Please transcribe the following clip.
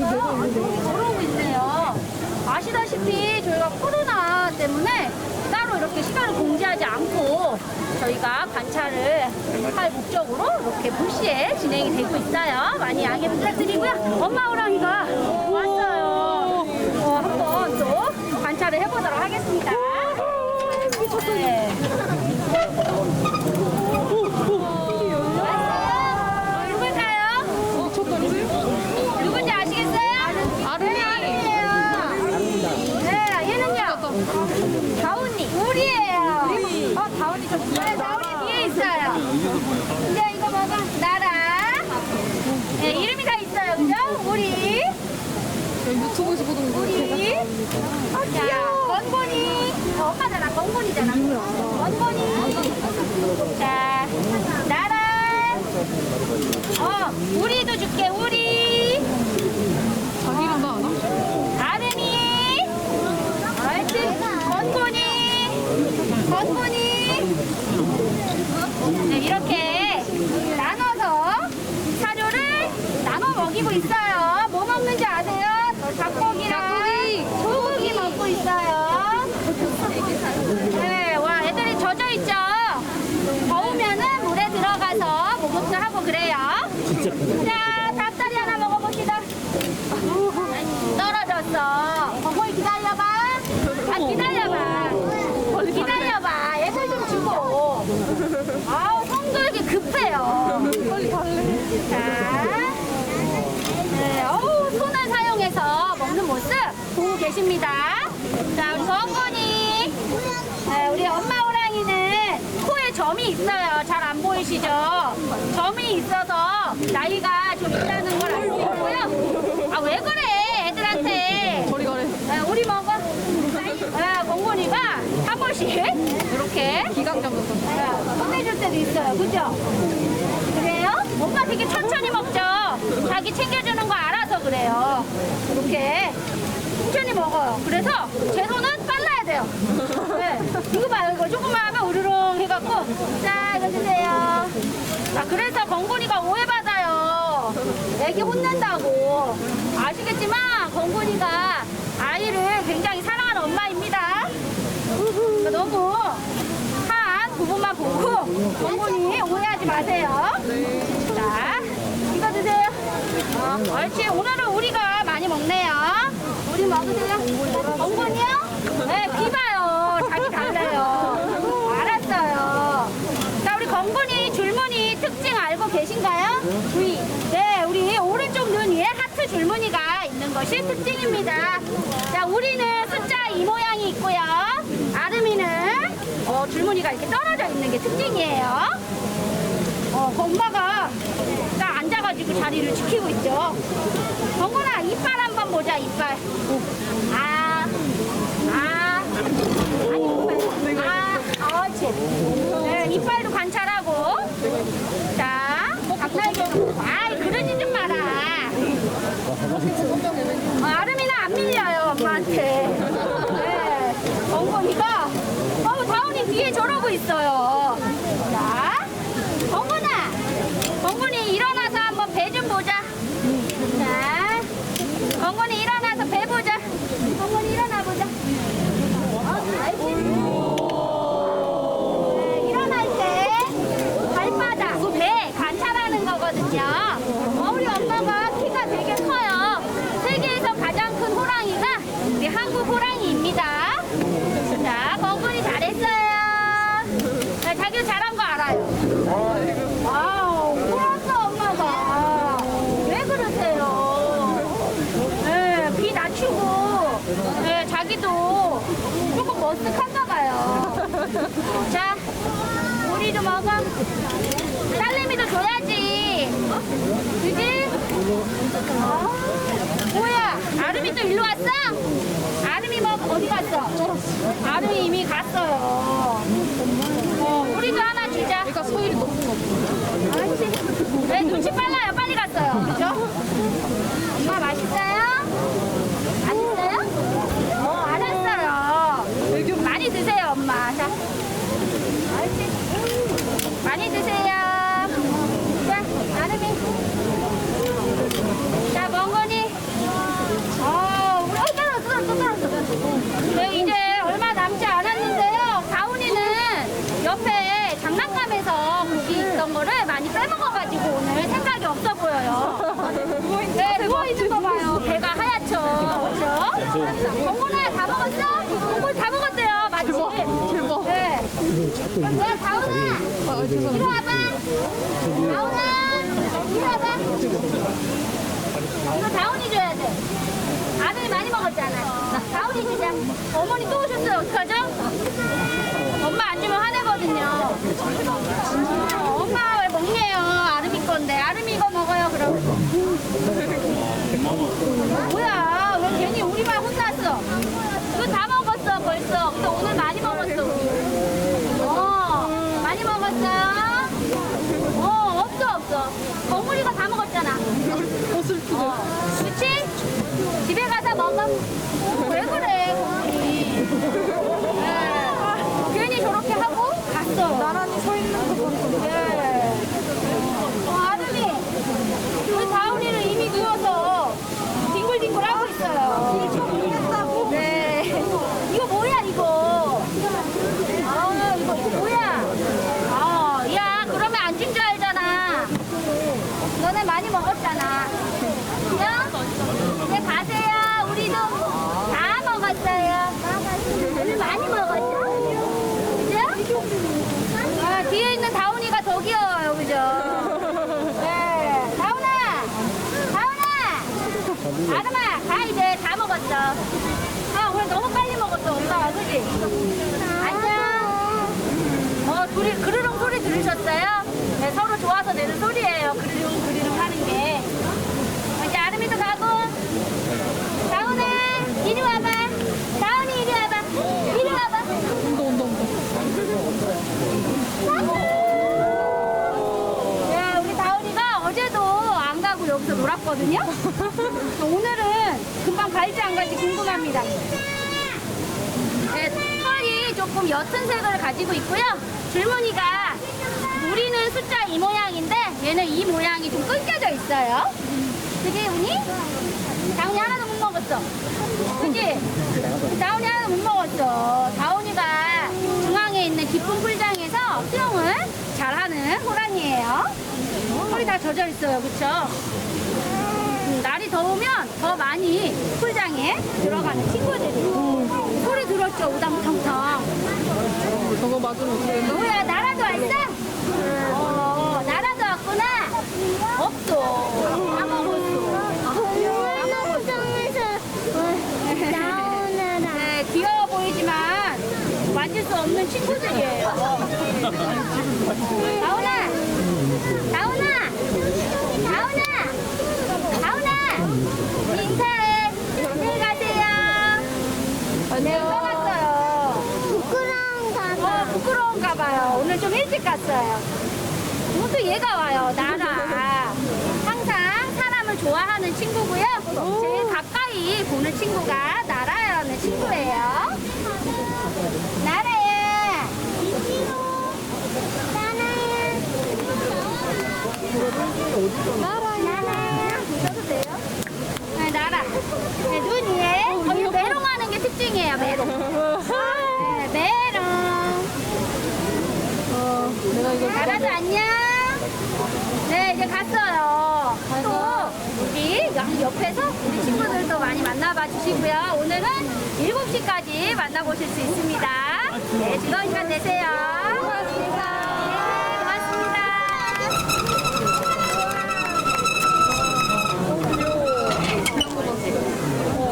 걸어오고 있네요. 아시다시피 저희가 코로나 때문에 따로 이렇게 시간을 공지하지 않고 저희가 관찰을 할 목적으로 이렇게 불시에 진행이 되고 있어요. 많이 양해 부탁드리고요. 엄마 호랑이가 왔어요. 어, 한번 또 관찰을 해보도록 하겠습니다. 네. 왔어요? 누굴까요? 누군지 아시겠어요? 아름이에요. 네, 얘는요? 다운이. 우리예요. 어, 다운이 좀. 네, 다운이 뒤에 있어요. 이제 이거 먹어. 나라. 네, 이름이 다 있어요. 그죠? 우리. 유튜브에서 보던 거. 우리. 자, 건곤이. 어, 엄마잖아. 건곤이잖아. 건곤이. 자, 나라. 어, 우리도 줄게. 우리. 자기 이름도 아나? 아름이. 옳지. 건곤이. 건곤이. 네, 이렇게 나눠서 사료를 나눠 먹이고 있어요. 뭐 먹는지 아세요? 닭고기랑 소고기 먹고 있어요. 네, 와, 애들이 젖어 있죠? 더우면은 물에 들어가서 목욕도 하고 그래요. 자, 닭다리 하나 먹어봅시다. 떨어졌어. 거기 기다려봐. 아, 기다려봐. 기다려봐. 애들 좀 주고. 아우, 성격이 급해요. 빨리 갈래. 자, 네, 어우, 손을 사용해서 먹는 모습 보고 계십니다. 자, 우리 성건이. 네, 우리 엄마 호랑이는 코에 점이 있어요. 잘 안 보이시죠? 점이 있어서 나이가 좀 있다는 걸 알고 있고요. 아, 왜 그래, 애들한테. 네, 우리 먹어. 네, 공곤이가 한 번씩 이렇게 기강 잡는다. 혼내줄 때도 있어요. 그죠? 그래요? 엄마 되게 천천히 먹죠? 자기 챙겨주는 거 알아서 그래요. 이렇게 천천히 먹어요. 그래서 제 손은 빨라야 돼요. 네. 이거 봐요. 이거 조금만 하면 우르릉 해갖고 자, 이거 드세요. 아, 그래서 건곤이가 오해받아요. 애기 혼낸다고. 아시겠지만 건곤이가 아이를 굉장히 사랑하는 엄마입니다. 너무 한 부분만 보고 어머니 오해하지 마세요. 자, 이거 드세요. 어, 옳지. 오늘은 우리가 많이 먹네요. 우리 먹으세요. 어머니요? 네, 비봐요. 자기 달라요. 알았어요. 자, 우리 건곤이 줄무늬 특징 알고 계신가요? V. 네, 우리 오른쪽 눈 위에 하트 줄무늬가 있는 것이 특징입니다. 자, 우리는 숫자 이 모양이 있고요. 아름이는 어, 줄무늬가 이렇게 떨어져 있는 게 특징이에요. 어, 그 엄마가 딱 앉아가지고 자리를 지키고 있죠. 정곤아, 이빨 한번 보자, 이빨. 아, 아, 아니, 이빨. 아, 옳지. 네, 이빨도 관찰하고. 자, 닭날개도. 아이, 그러지 좀 마라. 어, 아름이는 안 밀려요, 엄마한테. 네, 정곤이가, 어우, 다운이 뒤에 저러고 있어요. 자, 정곤아. 정곤이 일어나서 한번 배 좀 보자. 자, 정곤이 일어나서 배 보자. 정곤이 일어나 보자. 어, 알지? 네, 일어날 때 발바닥, 배 관찰하는 거거든요. 어, 우리 엄마가 키가 되게 커요. 세계에서 가장 큰 호랑이가 우리 한국 호랑이입니다. 자, 건군이 잘했어요. 네, 자기도 잘한 거 알아요. 와우, 몰랐어, 엄마가. 왜 그러세요? 네, 비 낮추고, 네, 자기도 조금 머쓱한가 봐요. 자, 우리도 먹어. 딸내미도 줘야지. 그지? 어? 뭐야? 아름이 또 일로 왔어? 아름이 뭐 어디 갔어? 아름이 이미 갔어요. 어, 우리도 하나 주자. 얘가 소율이 높은 거 보다. 알았지? 네, 눈치 빨라요. 빨리 갔어요. 그죠? 엄마 맛있어요? 맛있어요? 어, 알았어요. 많이 드세요, 엄마. 자. 알았지? 많이 드세요. 자, 아름이. 자, 멍건이. 냉장고에서 고기 있던 거를 많이 빼먹어가지고 오늘 생각이 없어 보여요. 네, 누워있는 거 봐요. 배가 하얗죠. 그죠? 정훈아, 다 먹었어? 정훈 다 먹었대요. 맞지? 대박. 네. 네, 다운아. 아, 이리. 와봐. 다운아. 이리 와봐. 이거 다운이 줘야 돼. 아들이 많이 먹었잖아. 다운이 주자. 어머니 또 오셨어요. 어떡하죠? 엄마 안 주면 화내거든요. 어, 엄마 왜 먹네요. 아름이 건데. 아름이 뭐야. 왜 괜히 우리만 혼났어? 이거 다 먹었어, 벌써. 근데 오늘 많이 먹었어. 어, 많이 먹었어요? 어, 없어, 없어. 거물이가 다 먹었잖아. 어, 그치? 집에 가서 먹어. 왜 그래, 거물이. 네. 괜히 저렇게 하고 갔어. 나란히 서 있는 거 보니까. 네. 어, 아름이, 우리 다운이는 이미 누워서 뒹굴뒹굴 하고 있어요. 네. 이거 뭐야, 이거? 아, 이거, 이거 뭐야? 아, 야, 그러면 안 준 줄 알잖아. 너네 많이 먹었잖아. 그죠? 이제 가세요. 우리도 다 먹었어요. 오늘 많이 먹었죠? 그죠? 아, 뒤에 있는 다운이가 더 귀여워요. 그죠? 네. 다운아! 다운아! 아름아, 가 이제 다 먹었어. 아, 오늘 너무 빨리 먹었어, 엄마가. 그지? 안녕. 어, 둘이 그르릉 소리 들으셨어요? 네, 서로 좋아서 내는 소리예요. 그르릉 그르릉 하는 게. 어, 이제 아름이도 가고. 다운아, 이리 와봐. 다운이 이리 와봐. 이리 와봐. 온다, 온다, 온다. 야, 우리 다운이가 어제도 안 놀았거든요. 오늘은 금방 갈지 안 갈지 궁금합니다. 네, 털이 조금 옅은 색을 가지고 있고요. 줄무늬가 우리는 숫자 이 모양인데 얘는 이 모양이 좀 끊겨져 있어요. 그게 운이? 다운이 하나도 못 먹었어. 그지? 다운이 하나도 못 먹었어. 다운이가 중앙에 있는 깊은 풀장에서 수영을 잘하는 호랑이에요. 털이 다 젖어 있어요. 그쵸? 음, 날이 더우면 더 많이 풀장에 들어가는 친구들이. 소리 들었죠? 우당탕탕. 저거 맞으면 어떻게? 뭐야 나라도 왔어? 어 나라도 왔구나 없어 네 귀여워 보이지만 만질 수 없는 친구들이에요 다운아 다운아 다운아 우리 인사해 안녕히 가세요 네 떠났어요 어, 부끄러운가 봐요. 오늘 좀 일찍 갔어요. 또 얘가 와요, 나라. 항상 사람을 좋아하는 친구고요. 제일 가까이 보는 친구가 나라라는 친구예요. 나라야. 나라야. 보셔도 돼요? 네, 나라. 네, 눈 위에. 어, 이거 메롱 하는 게 특징이에요, 메롱. 네, 메롱. 나라도 안녕. 네, 이제 갔어요. 또 우리 양 옆에서 우리 친구들도 많이 만나봐 주시고요. 오늘은 7시까지 만나보실 수 있습니다. 네, 즐거운 시간 되세요.